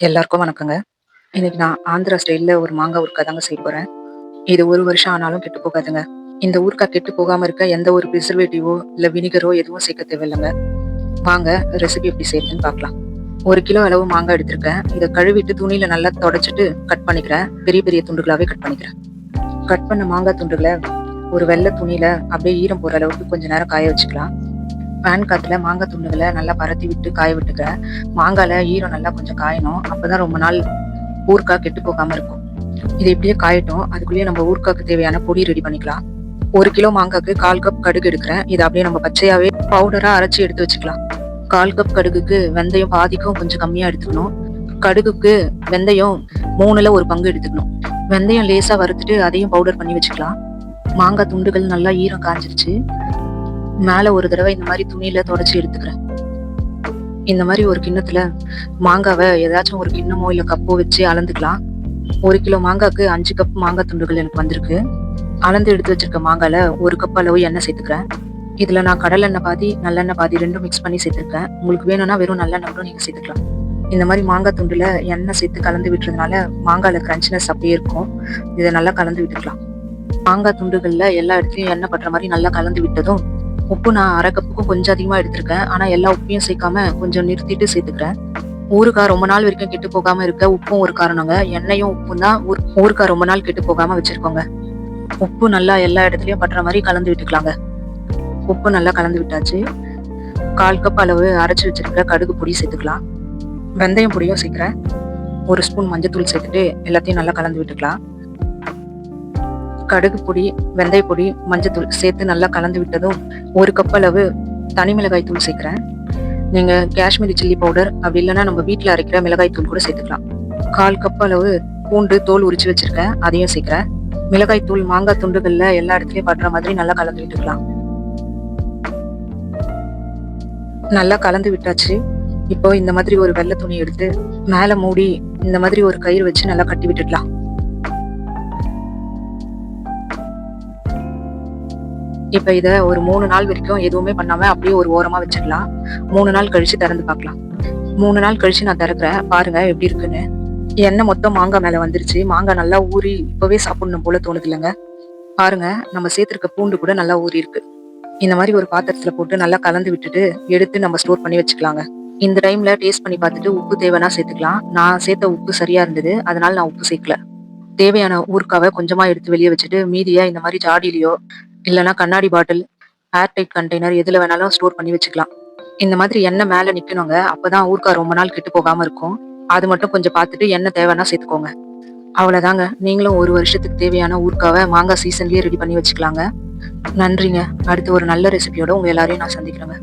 எல்லாருக்கும் வணக்கங்க. இன்னைக்கு நான் ஆந்திரா ஸ்டைல்ல ஒரு மாங்காய் ஊறுக்காய் தாங்க செய்ய போறேன். இது ஒரு வருஷம் ஆனாலும் கெட்டு போகாதுங்க. இந்த ஊறுக்காய் கெட்டு போகாம இருக்க எந்த ஒரு ப்ரிசர்வேட்டிவோ இல்ல வினிகரோ எதுவும் சேர்க்க தேவையில்லைங்க. வாங்க ரெசிபி எப்படி செய்யுதுன்னு பார்க்கலாம். ஒரு கிலோ அளவு மாங்காய் எடுத்திருக்கேன். இதை கழுவிட்டு துணியில நல்லா தொடச்சிட்டு கட் பண்ணிக்கிறேன். பெரிய பெரிய துண்டுகளாவே கட் பண்ணிக்கிறேன். கட் பண்ண மாங்காய் துண்டுகளை ஒரு வெள்ளை துணியில அப்படியே ஈரம் போற அளவுக்கு கொஞ்ச நேரம் காய வச்சுக்கலாம். பேன் காத்துல மாங்காய் துண்டுகளை நல்லா பரத்தி விட்டு காய விட்டுக்கிறேன். மாங்காயில ஈரம் நல்லா கொஞ்சம் காயணும். அப்பதான் ரொம்ப நாள் ஊறுக்காய் கெட்டு போகாம இருக்கும். இது இப்படியே காயட்டும். அதுக்குள்ளேயே நம்ம ஊறுக்காய்க்கு தேவையான பொடி ரெடி பண்ணிக்கலாம். ஒரு கிலோ மாங்காய்க்கு கால் கப் கடுகு எடுக்கிறேன். இதை அப்படியே நம்ம பச்சையாவே பவுடரா அரைச்சி எடுத்து வச்சுக்கலாம். கால் கப் கடுகுக்கு வெந்தயம் பாதிக்கும் கொஞ்சம் கம்மியா எடுத்துக்கணும். கடுகுக்கு வெந்தயம் மூணுல ஒரு பங்கு எடுத்துக்கணும். வெந்தயம் லேசா வறுத்துட்டு அதையும் பவுடர் பண்ணி வச்சுக்கலாம். மாங்காய் துண்டுகள் நல்லா ஈரம் காஞ்சிருச்சு. மேல ஒரு தடவை இந்த மாதிரி துணியில தொடச்சி எடுத்துக்கிறேன். இந்த மாதிரி ஒரு கிண்ணத்துல மாங்காவை ஏதாச்சும் ஒரு கிண்ணமோ இல்ல கப்போ வச்சு அளந்துக்கலாம். ஒரு கிலோ மாங்காய்க்கு அஞ்சு கப் மாங்காய் துண்டுகள் எனக்கு வந்திருக்கு. அளந்து எடுத்து வச்சிருக்க மாங்கால ஒரு கப் அளவு எண்ணெய் சேர்த்துக்கிறேன். இதுல நான் கடலெண்ணெய் பாதி நல்லெண்ணெய் பாதி ரெண்டும் மிக்ஸ் பண்ணி சேர்த்துருக்கேன். உங்களுக்கு வேணும்னா வெறும் நல்லெண்ணெய் கூட நீங்க சேர்த்துக்கலாம். இந்த மாதிரி மாங்காய் துண்டுல எண்ணெய் சேர்த்து கலந்து விட்டுறதுனால மாங்காயில கிரன்ச்னஸ் அப்படியே இருக்கும். இதை நல்லா கலந்து விட்டுக்கலாம். மாங்காய் துண்டுகள்ல எல்லா இடத்துலயும் எண்ணெய் படுற மாதிரி நல்லா கலந்து விட்டதும் உப்பு நான் அரை கப்புக்கும் கொஞ்சம் அதிகமாக எடுத்திருக்கேன். ஆனால் எல்லா உப்பையும் சேர்க்காம கொஞ்சம் நிறுத்திட்டு சேர்த்துக்கிறேன். ஊறுகாய் ரொம்ப நாள் வரைக்கும் கெட்டு போகாம இருக்க உப்பும் ஒரு காரணங்க. எண்ணெயும் உப்பும் தான் ஊறுகாய் ரொம்ப நாள் கெட்டு போகாம வச்சிருக்கோங்க. உப்பு நல்லா எல்லா இடத்துலயும் பட்டுற மாதிரி கலந்து விட்டுக்கலாங்க. உப்பு நல்லா கலந்து விட்டாச்சு. கால் கப் அளவு அரைச்சி வச்சிருக்கிற கடுகு பொடி சேர்த்துக்கலாம். வெந்தயம் பொடியும் சேர்க்குறேன். ஒரு ஸ்பூன் மஞ்சள் தூள் சேர்த்துட்டு எல்லாத்தையும் நல்லா கலந்து விட்டுக்கலாம். கடுகு பொடி வெந்தய பொடி மஞ்சத்தூள் சேர்த்து நல்லா கலந்து விட்டதும் ஒரு கப் அளவு தனி மிளகாய் தூள் சேர்க்கிறேன். நீங்க காஷ்மீரி சில்லி பவுடர் அப்படி இல்லைன்னா நம்ம வீட்டில் அரைக்கிற மிளகாய் தூள் கூட சேர்த்துக்கலாம். கால் கப் அளவு பூண்டு தோல் உரிச்சு வச்சிருக்கேன் அதையும் சேர்க்கிறேன். மிளகாய் தூள் மாங்காய் துண்டுகள்ல எல்லா இடத்துலயும் படுற மாதிரி நல்லா கலந்து விட்டுக்கலாம். நல்லா கலந்து விட்டாச்சு. இப்போ இந்த மாதிரி ஒரு வெள்ளை துணி எடுத்து மேல மூடி இந்த மாதிரி ஒரு கயிறு வச்சு நல்லா கட்டி விட்டுடலாம். இப்போ இதை ஒரு மூணு நாள் வரைக்கும் எதுவுமே பண்ணாம அப்படியே ஒரு ஓரமா வச்சிடலாம் மூணு நாள் கழிச்சு திறந்து பார்க்கலாம். மூணு நாள் கழிச்சு நான் திறக்கிறேன். பாருங்க எப்படி இருக்குன்னு. எண்ணெய் மொத்தம் மாங்காய் மேல வந்துருச்சு. மாங்காய் நல்லா ஊறி இப்போவே சாப்பிடணும் போல தோணுது இல்லைங்க பாருங்க நம்ம சேர்த்துருக்க பூண்டு கூட நல்லா ஊறி இருக்கு. இந்த மாதிரி ஒரு பாத்திரத்துல போட்டு நல்லா கலந்து விட்டுட்டு எடுத்து நம்ம ஸ்டோர் பண்ணி வச்சுக்கலாங்க. இந்த டைம்ல டேஸ்ட் பண்ணி பார்த்துட்டு உப்பு தேவைன்னா சேர்த்துக்கலாம். நான் சேர்த்த உப்பு சரியா இருந்தது. அதனால நான் உப்பு சேர்க்கல. தேவையான ஊருக்காவை கொஞ்சமா எடுத்து வெளியே வச்சுட்டு மீதியா இந்த மாதிரி ஜாடியிலையோ இல்லைன்னா கண்ணாடி பாட்டில் ஏர்டைட் கண்டெய்னர் எதில் வேணாலும் ஸ்டோர் பண்ணி வச்சுக்கலாம். இந்த மாதிரி எண்ணெய் மேலே நிற்கணுங்க அப்போதான் ஊர்க்கா ரொம்ப நாள் கெட்டு போகாமல் இருக்கும். அது மட்டும் கொஞ்சம் பார்த்துட்டு எண்ணெய் தேவைன்னா சேர்த்துக்கோங்க. அவ்வளோதாங்க நீங்களும் ஒரு வருஷத்துக்கு தேவையான ஊருக்காவை மாங்காய் சீசன்லேயே ரெடி பண்ணி வச்சுக்கலாங்க. நன்றிங்க. அடுத்து ஒரு நல்ல ரெசிபியோட உங்கள் எல்லாரையும் நான் சந்திக்கிறேங்க.